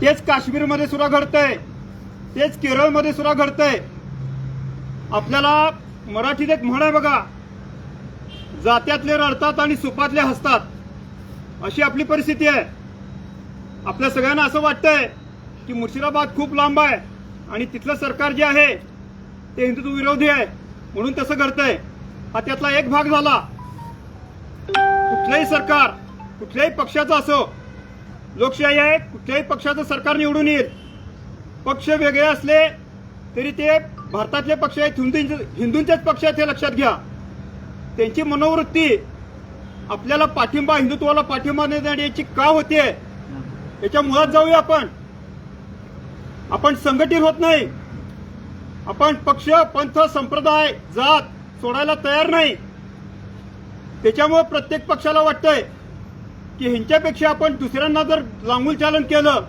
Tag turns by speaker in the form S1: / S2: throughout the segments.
S1: तेच काश्मीरमध्ये सुद्धा घडतंय. तेच केरळमध्ये सुद्धा घडतंय. आपल्याला मराठीत एक म्हण आहे बघा जात्यातले रडतात आणि सुपातले हसतात. अशी आपली परिस्थिती आहे. आपल्या सगळ्यांना असं वाटतंय की मुर्शिदाबाद खूप लांब आहे आणि तिथलं सरकार जे आहे ते हिंदुत्व विरोधी आहे म्हणून तसं घडतंय. हा त्यातला एक भाग झाला. कुठलंही सरकार कुठल्याही पक्षाचं असो लोकशाही आहे कुठल्याही पक्षाचं सरकार निवडून येईल. पक्ष वेगळे असले तरी ते भारतातले पक्ष आहेत हिंदू हिंदूंचेच पक्ष आहेत हे लक्षात घ्या. त्यांची मनोवृत्ती आपल्याला पाठिंबा हिंदुत्वाला पाठिंबा देण्याची का होते याच्या मुळात जाऊया आपण. आपण संघटित होत नाही. आपण पक्ष पंथ संप्रदाय जात सोडायला तयार नाही. त्याच्यामुळे प्रत्येक पक्षाला वाटतंय की ह्यांच्यापेक्षा आपण दुसऱ्यांना जर लांगूल चालन केलं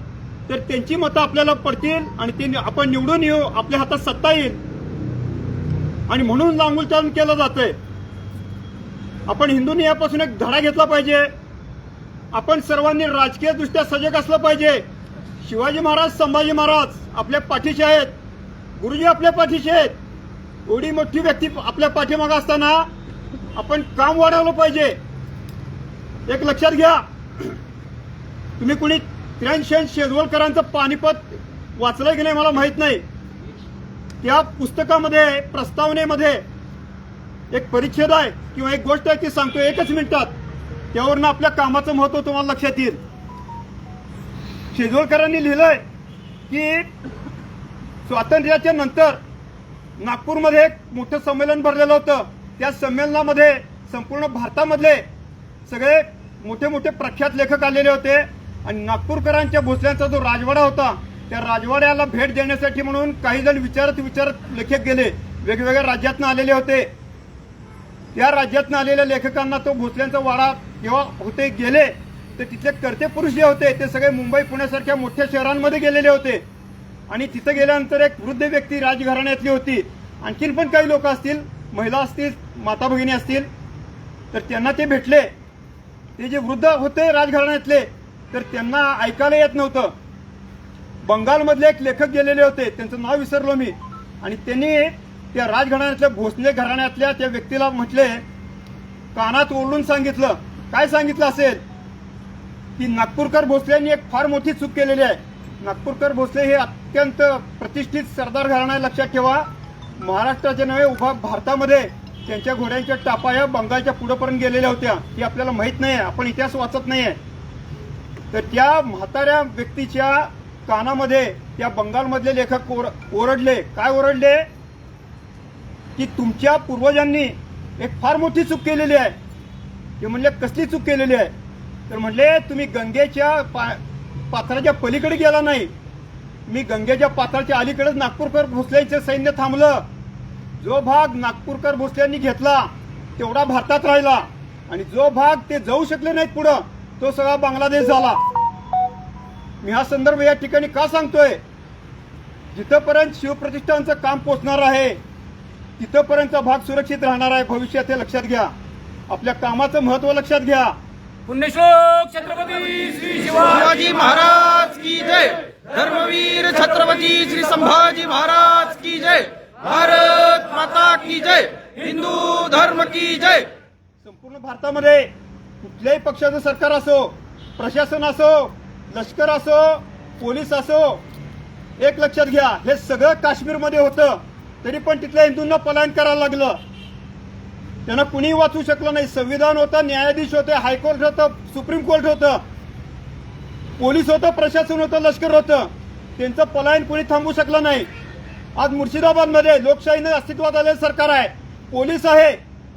S1: तर त्यांची मतं आपल्याला पडतील आणि ते आपण निवडून येऊ आपल्या हातात सत्ता येईल. आणि म्हणून लांगूल चालन केलं जातंय. आपण हिंदूंनी यापासून एक धडा घेतला पाहिजे. आपण सर्वांनी राजकीय दृष्ट्या सजग असलं पाहिजे. शिवाजी महाराज संभाजी महाराज आपल्या पाठीशी आहेत. गुरुजी आपल्या पाठीशी आहेत. एवढी मोठी व्यक्ती आपल्या पाठीमागं असताना आपण काम वाढवलं पाहिजे. एक लक्षात घ्या. तुम्ही कुणी त्र्याऐंशी शेजवळकरांचं पानिपत वाचलंय की नाही मला माहीत नाही. त्या पुस्तकामध्ये प्रस्तावनेमध्ये एक परिच्छेद आहे किंवा एक गोष्ट आहे ती सांगतो एकच मिनिटात. त्यावरनं आपल्या कामाचं महत्त्व तुम्हाला लक्षात येईल. शेजवळकरांनी लिहिलंय की स्वातंत्र्याच्या नंतर नागपूरमध्ये एक मोठं संमेलन भरलेलं होतं. त्या संमेलनामध्ये संपूर्ण भारतामधले सगळे मोठे मोठे प्रख्यात लेखक आलेले होते. आणि नागपूरकरांच्या भोसल्यांचा जो राजवाडा होता त्या राजवाड्याला भेट देण्यासाठी म्हणून काही जण विचारत विचारत लेखक गेले. वेगवेगळ्या राज्यातनं आलेले होते. त्या राज्यातनं आलेल्या लेखकांना तो भोसल्यांचा वाडा जेव्हा होते गेले तर तिथले कर्ते पुरुष जे होते ते सगळे मुंबई पुण्यासारख्या मोठ्या शहरांमध्ये गेलेले होते. आणि तिथं गेल्यानंतर एक वृद्ध व्यक्ती राजघराण्यातली होती. आणखीन पण काही लोक असतील महिला असतील माता भगिनी असतील तर त्यांना ते भेटले. ते जे वृद्ध होते राजघराण्यातले तर त्यांना ऐकायला येत नव्हतं. बंगालमधले एक लेखक गेलेले होते त्यांचं नाव विसरलो मी. आणि त्यांनी त्या राजघराण्यातल्या भोसले घराण्यातल्या त्या व्यक्तीला म्हटले कानात ओरडून सांगितलं. काय सांगितलं असेल? की नागपूरकर भोसलेंनी एक फार मोठी चूक केलेली आहे. नागपूरकर भोसले हे अत्यंत प्रतिष्ठित सरदार घराणा लक्षात ठेवा. महाराष्ट्राच्या नव्हे उभा भारतामध्ये त्यांच्या घोड्यांच्या टापा या बंगालच्या पुढेपर्यंत गेलेल्या होत्या. ती आपल्याला माहीत नाही आहे. आपण इतिहास वाचत नाही आहे. तर त्या म्हाताऱ्या व्यक्तीच्या कानामध्ये त्या बंगालमधले लेखक ओर- ओरडले. काय ओरडले? की तुमच्या पूर्वजांनी एक फार मोठी चूक केलेली आहे. ते म्हणले कसली चूक केलेली आहे? तर म्हणले तुम्ही गंगेच्या पा- पात्राच्या पलीकडे गेला नाही. मी गंगेच्या पात्राच्या अलीकडेच नागपूरकर भोसलेंचे सैन्य थांबलं. जो भाग नागपूरकर भोसल्यांनी घेतला तेवढा भारतात राहिला. आणि जो भाग ते जाऊ शकले नाहीत पुढं तो सगळा बांगलादेश झाला. मी हा संदर्भ या ठिकाणी का सांगतोय? जिथपर्यंत शिवप्रतिष्ठानचं काम पोचणार आहे तिथपर्यंतचा भाग सुरक्षित राहणार आहे भविष्यात हे लक्षात घ्या. आपल्या कामाचं महत्त्व लक्षात घ्या.
S2: पुण्यश्लोक छत्रपती श्री शिवाजी.
S3: शिवाजी महाराज की जय. धर्मवीर छत्रपती श्री संभाजी महाराज की जय. भारत माता की जय हिंदू धर्म की जय.
S1: संपूर्ण भारतामध्ये कुठल्याही पक्षाचं सरकार असो प्रशासन असो लष्कर असो पोलीस असो एक लक्षात घ्या हे सगळं काश्मीरमध्ये होतं. तरी पण तिथल्या हिंदूंना पलायन करायला लागलं. त्यांना कुणी वाचू शकलं नाही. संविधान होतं न्यायाधीश होते हायकोर्ट होतं सुप्रीम कोर्ट होतं. पोलीस होतं प्रशासन होतं लष्कर होतं. त्यांचं पलायन कुणी थांबू शकलं नाही. आज मुर्शिदाबादमध्ये लोकशाहीने अस्तित्वात आलेलं सरकार आहे. पोलीस आहे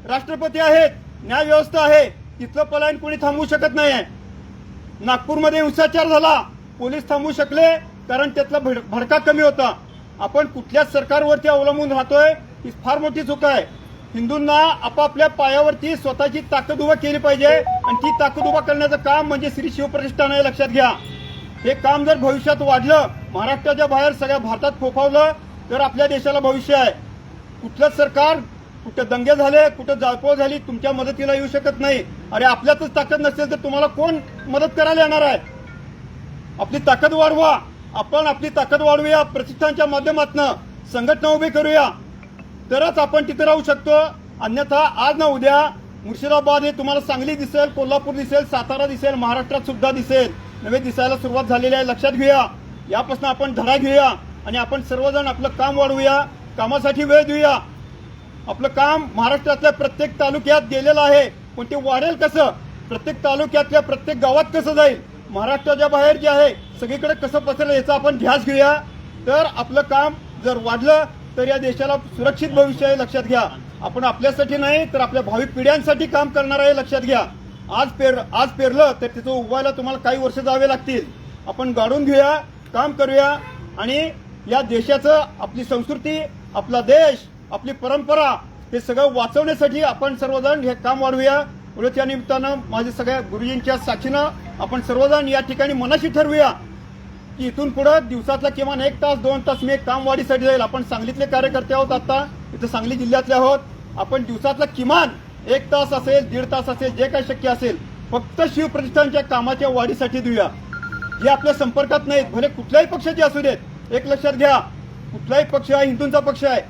S1: राष्ट्रपती आहेत न्याय व्यवस्था आहे. तिथलं पलायन कोणी थांबवू शकत नाही आहे नागपूरमध्ये हिंसाचार झाला पोलीस थांबवू शकले कारण त्यातला भड- भडका कमी होता. आपण कुठल्याच सरकारवरती अवलंबून राहतोय ही फार मोठी चूक आहे. हिंदूंना आपापल्या पायावरती स्वतःची ताकद उभा केली पाहिजे आणि ती ताकद उभा करण्याचं काम म्हणजे श्री शिवप्रतिष्ठान आहे लक्षात घ्या. हे काम जर भविष्यात वाढलं महाराष्ट्राच्या बाहेर सगळ्या भारतात फोफावलं तर आपल्या देशाला भविष्य आहे कुठलंच सरकार कुठं दंगे झाले कुठं जाळपोळ झाली तुमच्या मदतीला येऊ शकत नाही. अरे आपल्यातच ताकद नसेल तर तुम्हाला कोण मदत करायला येणार आहे? आपली ताकद वाढवा. आपण आपली ताकद वाढवूया प्रतिष्ठानच्या माध्यमातून संघटना उभी करूया. तरच आपण तिथे राहू शकतो. अन्यथा आज ना उद्या मुर्शिदाबाद हे तुम्हाला सांगली दिसेल कोल्हापूर दिसेल सातारा दिसेल महाराष्ट्रात सुद्धा दिसेल. नवे दिसायला सुरुवात झालेली आहे. लक्षात घेऊया. यापासून आपण धडा घेऊया. आणि आपण सर्वजण आपलं काम वाढवूया कामासाठी वेळ देऊया. आपलं काम महाराष्ट्रातल्या प्रत्येक तालुक्यात गेलेलं आहे पण ते वाढेल कसं? प्रत्येक तालुक्यातल्या प्रत्येक गावात कसं जाईल? महाराष्ट्राच्या बाहेर जे आहे सगळीकडे कसं पसरेल याचा आपण ध्यास घेऊया. तर आपलं काम जर वाढलं तर या देशाला सुरक्षित भविष्य आहे लक्षात घ्या. आपण आपल्यासाठी नाही तर आपल्या भावी पिढ्यांसाठी काम करणार आहे लक्षात घ्या. आज पेर आज पेरलं तर तिथं उगवायला तुम्हाला काही वर्ष जावे लागतील. आपण गाडून घेऊया काम करूया आणि या देशाचं आपली संस्कृती आपला देश आपली परंपरा हे सगळं वाचवण्यासाठी आपण सर्वजण हे काम वाढवूया. उलट त्या निमित्तानं माझ्या सगळ्या गुरुजींच्या साक्षीनं आपण सर्वजण या ठिकाणी मनाशी ठरवूया की इथून पुढं दिवसातला किमान एक तास दोन तास मी एक काम वाढीसाठी जाईल. आपण सांगलीतले कार्यकर्ते आहोत आता इथं सांगली जिल्ह्यातले आहोत. आपण दिवसातला किमान एक तास असेल दीड तास असेल जे काही शक्य असेल फक्त शिवप्रतिष्ठानच्या कामाच्या वाढीसाठी देऊया. जे आपल्या संपर्कात नाहीत भले कुठल्याही पक्षाचे असू देत एक लक्षात घ्या कुठलाही पक्ष हा हिंदूंचा पक्ष आहे.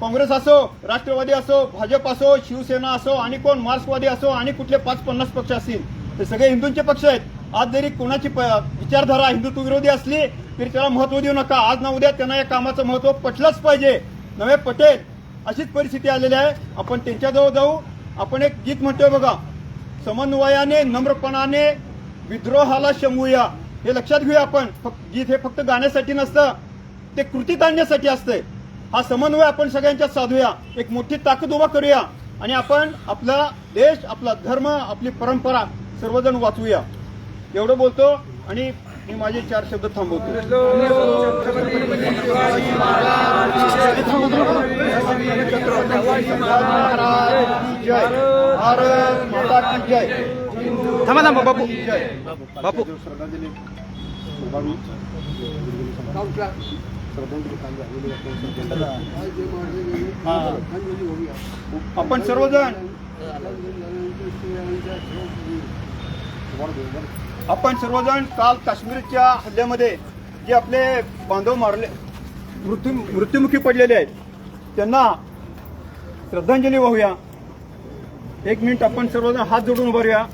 S1: काँग्रेस असो राष्ट्रवादी असो भाजप असो शिवसेना असो आणि कोण मार्क्सवादी असो आणि कुठले पाच पन्नास पक्ष असतील ते सगळे हिंदूंचे पक्ष आहेत. आज जरी कोणाची प- विचारधारा हिंदुत्व विरोधी असली तरी त्याला महत्त्व देऊ नका. आज ना उद्या त्यांना या कामाचं महत्त्व पटलंच पाहिजे. नवे पटेल अशीच परिस्थिती आलेली आहे. आपण त्यांच्याजवळ जाऊ. आपण एक गीत म्हणतोय बघा समन्वयाने नम्रपणाने विद्रोहाला शमवूया. हे लक्षात घेऊया आपण. गीत हे फक्त गाण्यासाठी नसतं ते कृतीत आणण्यासाठी असतंय हा समन्वय आपण सगळ्यांच्यात साधूया. एक मोठी ताकद उभा करूया आणि आपण आपला देश आपला धर्म आपली परंपरा सर्वजण वाचवूया. एवढं बोलतो आणि मी माझे चार शब्द थांबवतो. जय. भारत माता की जय.
S3: थांबा थांबा बापू. बापू.
S1: आपण सर्वजण. आपण सर्वजण काल काश्मीरच्या हल्ल्यामध्ये जे आपले बांधव मारले मृत्यू मृत्युमुखी पडलेले आहेत त्यांना श्रद्धांजली वाहूया. एक मिनिट आपण सर्वजण हात जोडून उभारूया